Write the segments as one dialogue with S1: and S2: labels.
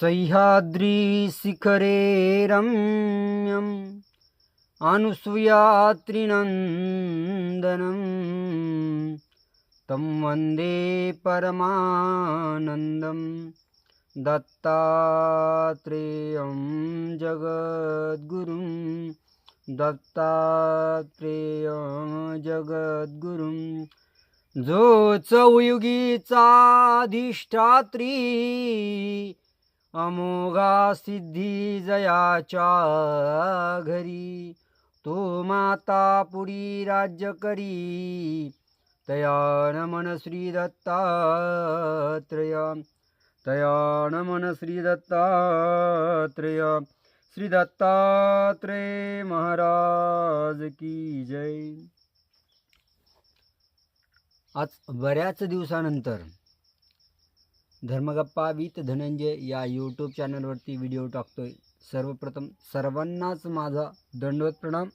S1: सह्याद्रीशिखरे रम्यम् अनुसूयात्रिनन्दनं तं वन्दे परमानन्दं दत्तात्रेयं जगद्गुरुं दत्तात्रेयं जगद्गुरुं जो चौयुगीचाधिष्ठात्री अमोघा सिद्धी जयाच्या घरी. तो माता पुरी राज्य करी. तया नमन श्री दत्तात्रय. तया नमन श्री दत्तात्रय. श्री दत्तात्रेय महाराज की जय. आज बऱ्याच दिवसानंतर धर्मगप्पा विथ धनंजय या यूट्यूब चॅनलवरती व्हिडिओ टाकतोय. सर्वप्रथम सर्वांनाच माझा दंडवत प्रणाम.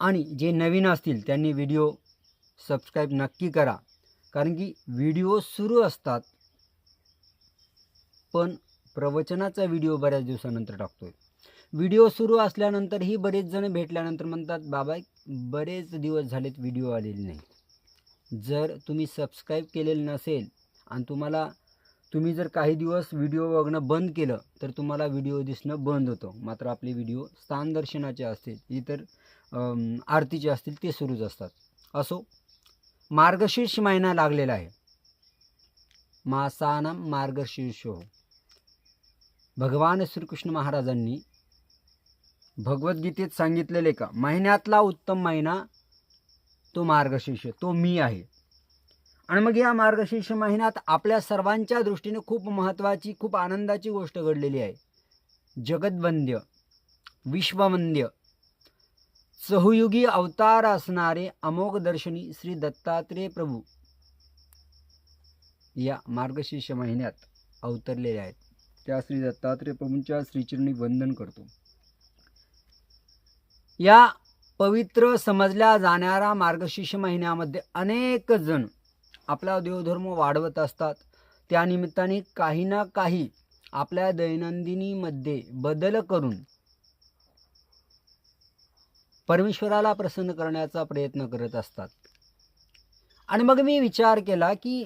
S1: आणि जे नवीन असतील त्यांनी व्हिडिओ सबस्क्राईब नक्की करा. कारण की व्हिडिओ सुरू असतात पण प्रवचनाचा व्हिडिओ बऱ्याच दिवसानंतर टाकतोय. व्हिडिओ सुरू असल्यानंतरही बरेच जण भेटल्यानंतर म्हणतात बाबा बरेच दिवस झालेत व्हिडिओ आलेले नाही. जर तुम्ही सबस्क्राईब केलेलं नसेल आणि तुम्हाला तुम्ही जर काही दिवस व्हिडिओ बघणं बंद केलं तर तुम्हाला व्हिडिओ दिसणं बंद होतं. मात्र आपले व्हिडिओ स्थानदर्शनाचे असतील इतर आरतीचे असतील ते सुरूच असतात. असो मार्गशीर्ष महिना लागलेला आहे. मासानम मार्गशीर्ष. हो भगवान श्रीकृष्ण महाराजांनी भगवद्गीतेत सांगितलेले का महिन्यातला उत्तम महिना तो मार्गशीर्ष तो मी आहे. आणि मग या मार्गशीर्ष महिन्यात आपल्या सर्वांच्या दृष्टीने खूप महत्त्वाची खूप आनंदाची गोष्ट घडलेली आहे. जगद्वंद्य विश्ववंद्य सहयुगी अवतार असणारे अमोघ दर्शनी श्री दत्तात्रेय प्रभू या मार्गशीर्ष महिन्यात अवतरलेले आहेत. त्या श्री दत्तात्रेय प्रभूंच्या श्रीचरणी वंदन करतो. या पवित्र समजल्या जाणाऱ्या मार्गशीर्ष महिन्यामध्ये अनेक जण आपला देवधर्म वाढवत असतात. त्यानिमित्ताने काही ना काही आपल्या दैनंदिनीमध्ये बदल करून परमेश्वराला प्रसन्न करण्याचा प्रयत्न करत असतात. आणि मग मी विचार केला की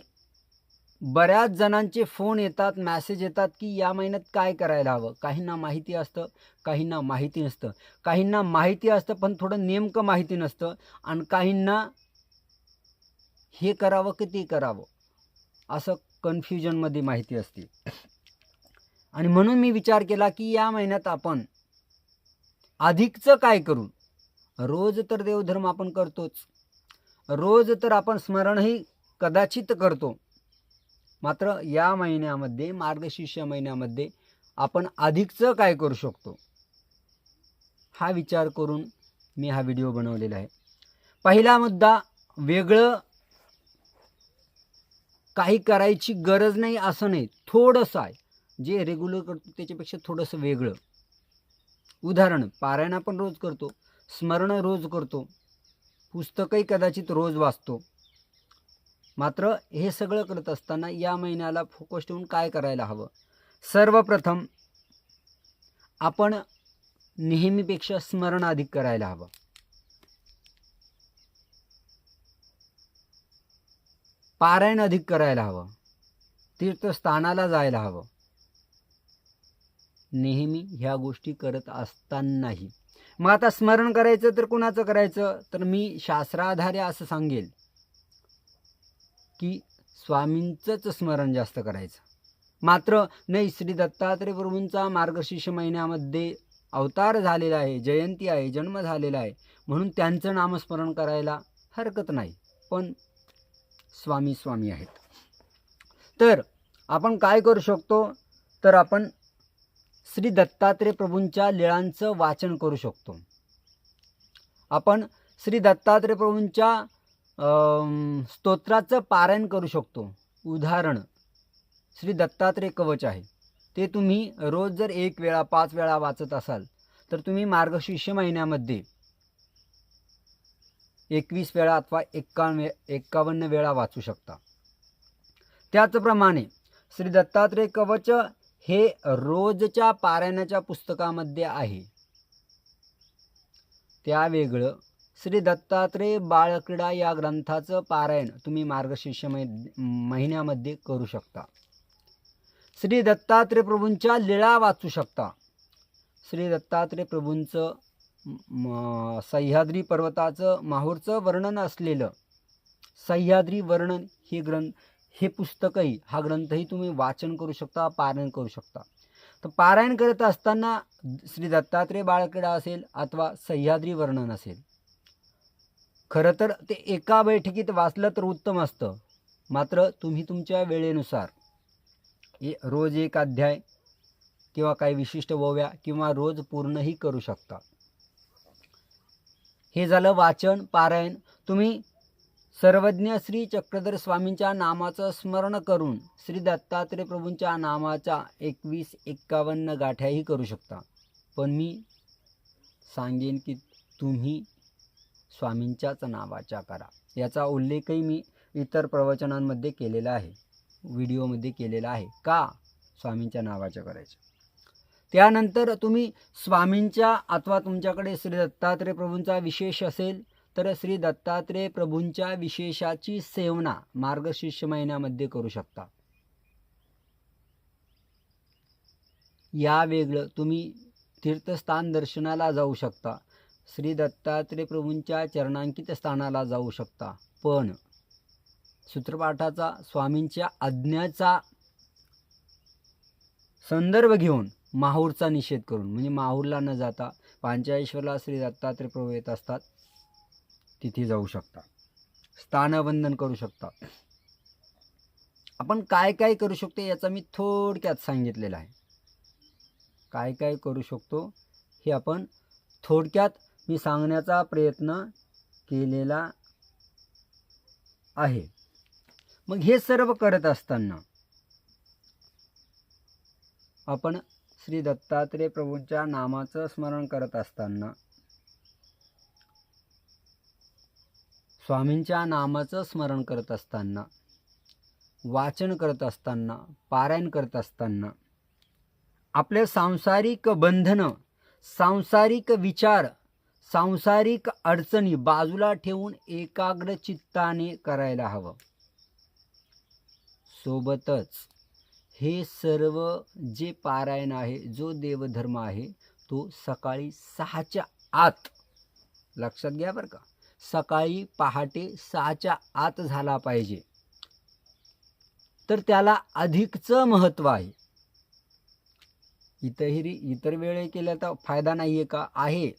S1: बऱ्याच जणांचे फोन येतात मॅसेज येतात की या महिन्यात काय करायला हवं? काहींना माहिती असतं काहींना माहिती नसतं. काहींना माहिती असतं पण थोडं नेमकं माहिती नसतं. आणि काहींना हे करावं की ते करावं? असं कन्फ्युजनमध्ये माहिती असते. आणि म्हणून मी विचार केला की या महिन्यात आपण अधिकचं काय करू? रोज तर देवधर्म आपण करतोच. रोज तर आपण स्मरणही कदाचित करतो. मात्र या महिन्यामध्ये मार्गशीर्ष महिन्यामध्ये आपण अधिकचं काय करू शकतो? हा विचार करून मी हा व्हिडिओ बनवलेला आहे. पहिला मुद्दा वेगळं काही करायची गरज नाही असं नाही. थोडंसं आहे. जे रेग्युलर करतो त्याच्यापेक्षा थोडंसं वेगळं. उदाहरण पारायण आपण रोज करतो. स्मरण रोज करतो. पुस्तकही कदाचित रोज वाचतो. मात्र हे सगळं करत असताना या महिन्याला फोकस ठेवून काय करायला हवं? सर्वप्रथम आपण नेहमीपेक्षा स्मरण अधिक करायला हवं. पारायण अधिक करायला हवं. तीर्थस्थानाला जायला हवं. नेहमी ह्या गोष्टी करत असतानाही. मग आता स्मरण करायचं तर कुणाचं करायचं? तर मी शास्त्राधारे असं सांगेल की स्वामींचंच स्मरण जास्त करायचं. मात्र नाही श्री दत्तात्रय प्रभूंचा मार्गशीर्ष महिन्यामध्ये अवतार झालेला आहे जयंती आहे जन्म झालेला आहे. म्हणून त्यांचं नामस्मरण करायला हरकत नाही. पण स्वामी स्वामी आहेत. तर आपण काय करू शकतो? तर आपण श्री दत्तात्रय प्रभूंच्या लीळांचं वाचन करू शकतो. आपण श्री दत्तात्रय प्रभूंच्या स्तोत्राचं पारायण करू शकतो. उदाहरण श्री दत्तात्रय कवच आहे. ते तुम्ही रोज जर एक वेळा पाच वेळा वाचत असाल तर तुम्ही मार्गशीर्ष महिन्यामध्ये एकवीस वेळा अथवा एक्कावन्न वे एकावन्न वेळा वाचू शकता. त्याचप्रमाणे श्री दत्तात्रय कवच हे रोजच्या पारायणाच्या पुस्तकामध्ये आहे. त्या वेगळं श्री दत्तात्रेय बाळक्रीडा या ग्रंथाचं पारायण तुम्ही मार्गशीर्ष मै महिन्यामध्ये करू शकता. श्री दत्तात्रेय प्रभूंच्या लीळा वाचू शकता. श्री दत्तात्रय प्रभूंचं म- सह्याद्री पर्वताचं माहूरचं वर्णन असलेलं. सह्याद्री वर्णन हे ग्रंथ हे पुस्तकही हा ग्रंथही तुम्ही वाचन करू शकता पारायण करू शकता. तर पारायण करत असताना श्री दत्तात्रेय बाळक्रीडा असेल अथवा सह्याद्री वर्णन असेल. खरं तर ते एका बैठकीत वाचलं तर उत्तम असतं. मात्र तुम्ही तुमच्या वेळेनुसार ए रोज एक अध्याय किंवा काही विशिष्ट ओव्या किंवा रोज पूर्णही करू शकता. हे झालं वाचन पारायण. तुम्ही सर्वज्ञ श्री चक्रधर स्वामींच्या नामाचं स्मरण करून श्री दत्तात्रय प्रभूंच्या नामाच्या एकवीस एक्कावन्न गाठ्याही करू शकता. पण मी सांगेन की तुम्ही स्वामींच्याच नावाच्या करा. याचा उल्लेखही मी इतर प्रवचनांमध्ये केलेला आहे व्हिडिओमध्ये केलेला आहे. का स्वामींच्या नावाच्या करायचं? त्यानंतर तुम्ही स्वामींच्या अथवा तुमच्याकडे श्री दत्तात्रय प्रभूंचा विशेष असेल तर श्री दत्तात्रेय प्रभूंच्या विशेषाची सेवना मार्गशीर्ष महिन्यामध्ये करू शकता. या वेगळं तुम्ही तीर्थस्थान दर्शनाला जाऊ शकता. श्री दत्तात्रेय प्रभूंच्या चरणांकित स्थानाला जाऊ शकता. पण सूत्रपाठाचा स्वामींच्या आज्ञाचा संदर्भ घेऊन माहूरचा निषेध करून म्हणजे माहूरला न जाता पांचाळेश्वरला श्री दत्तात्रय प्रभू येत असतात तिथे जाऊ शकता स्थानबंधन करू शकता आपण काय काय करू शकतो याचा मी थोडक्यात सांगितलेलं आहे. काय काय करू शकतो हे आपण थोडक्यात मी सांगण्याचा प्रयत्न केलेला आहे. मग हे सर्व करत असताना आपण श्री दत्तात्रेय प्रभूंच्या नामाचं स्मरण करत असताना स्वामींच्या नामाचं स्मरण करत असताना वाचन करत असताना पारायण करत असताना आपले सांसारिक बंधनं सांसारिक विचार सांसारिक अडचणी बाजूला ठेवून एकाग्र चित्ताने करायला हवं. सोबतच हे सर्व जे पारायण आहे जो देवधर्म आहे तो सकाळी सहाच्या आत लक्षात घ्या बरं का सकाळी पहाटे सहाच्या आत झाला पाहिजे. तर त्याला अधिकचं महत्त्व आहे. इतरही इतर वेळे केल्या तर फायदा नाही आहे का? आहे.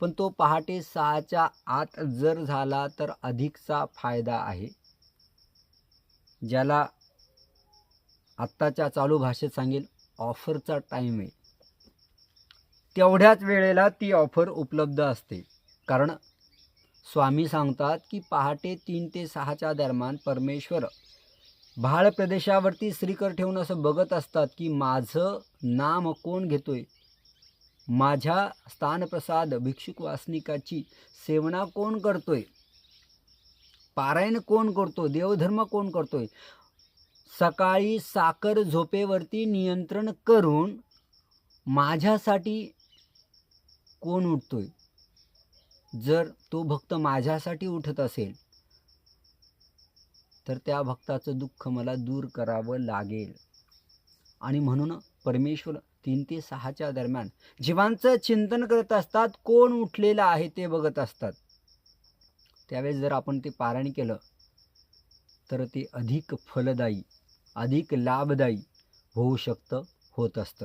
S1: पण तो पहाटे सहाच्या आत जर झाला तर अधिकचा फायदा आहे. ज्याला आत्ताच्या चालू भाषेत सांगेल ऑफरचा टाईम आहे. तेवढ्याच वेळेला ती ऑफर उपलब्ध असते. कारण स्वामी सांगतात की पहाटे तीन ते सहाच्या दरम्यान परमेश्वर भाळ प्रदेशावरती श्रीकर ठेवून असं बघत असतात की माझं नाम कोण घेतोय? माझ्या स्थानप्रसाद भिक्षुक वासनिकाची सेवना कोण करतोय? पारायण कोण करतो? देवधर्म कोण करतोय? सकाळी साखर झोपेवरती नियंत्रण करून माझ्यासाठी कोण उठतोय? जर तो भक्त माझ्यासाठी उठत असेल तर त्या भक्ताचं दुःख मला दूर करावं लागेल. आणि म्हणून परमेश्वर तीन ते सहाच्या दरम्यान जीवांचं चिंतन करत असतात कोण उठलेलं आहे ते बघत असतात. त्यावेळेस जर आपण ते पारायण केलं तर ते अधिक फलदायी. अधिक लाभदायी होऊ शकतं होत असतं.